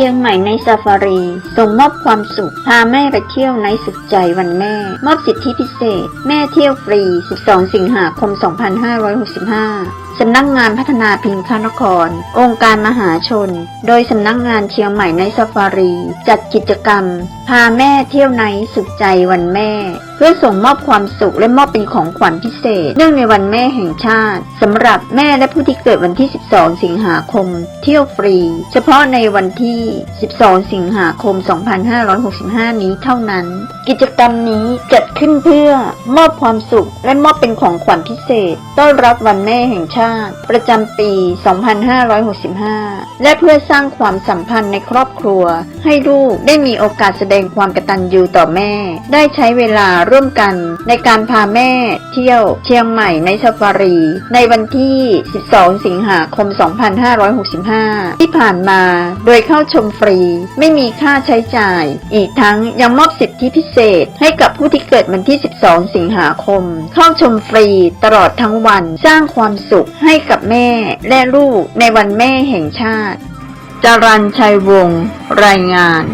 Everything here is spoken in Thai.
ียงใหม่ในซาฟารี ส่งมอบความสุข พาแม่ไปเที่ยวในสุขใจวันแม่ มอบสิทธิพิเศษ แม่เที่ยวฟรี 12 สิงหาคม 2565สำนักงานพัฒนาพิงคานคร องค์การมหาชน โดยสำนักงานเชียงใหม่ในซาฟารี จัดกิจกรรม พาแม่เที่ยวในสุขใจวันแม่ เพื่อส่งมอบความสุขและมอบเป็นของขวัญพิเศษ เนื่องในวันแม่แห่งชาติสำหรับแม่และผู้ที่เกิดวันที่ 12 สิงหาคม เที่ยวฟรี เฉพาะในวันที่ 12 สิงหาคม 2565 นี้เท่านั้น กิจกรรมนี้จัดขึ้นเพื่อมอบความสุขและมอบเป็นของขวัญพิเศษ ต้อนรับวันแม่แห่งชาติ ประจำปี 2565 และเพื่อสร้างความสัมพันธ์ในครอบครัว ให้ลูกได้มีโอกาสแสดงความกตัญญูต่อแม่ ได้ใช้เวลาร่วมกันในการพาแม่ เที่ยวเชียงใหม่ในซาฟารี ในวันที่ 12 สิงหาคม 2565 ที่ผ่านมา โดยเข้าชมฟรี ไม่มีค่าใช้จ่าย อีกทั้งยังมอบสิทธิพิเศษ ให้กับผู้ที่เกิดวันที่ 12 สิงหาคม เข้าชมฟรีตลอดทั้งวัน สร้างความสุขให้กับแม่และลูกในวันแม่แห่งชาติจรัญชัยวงศ์รายงาน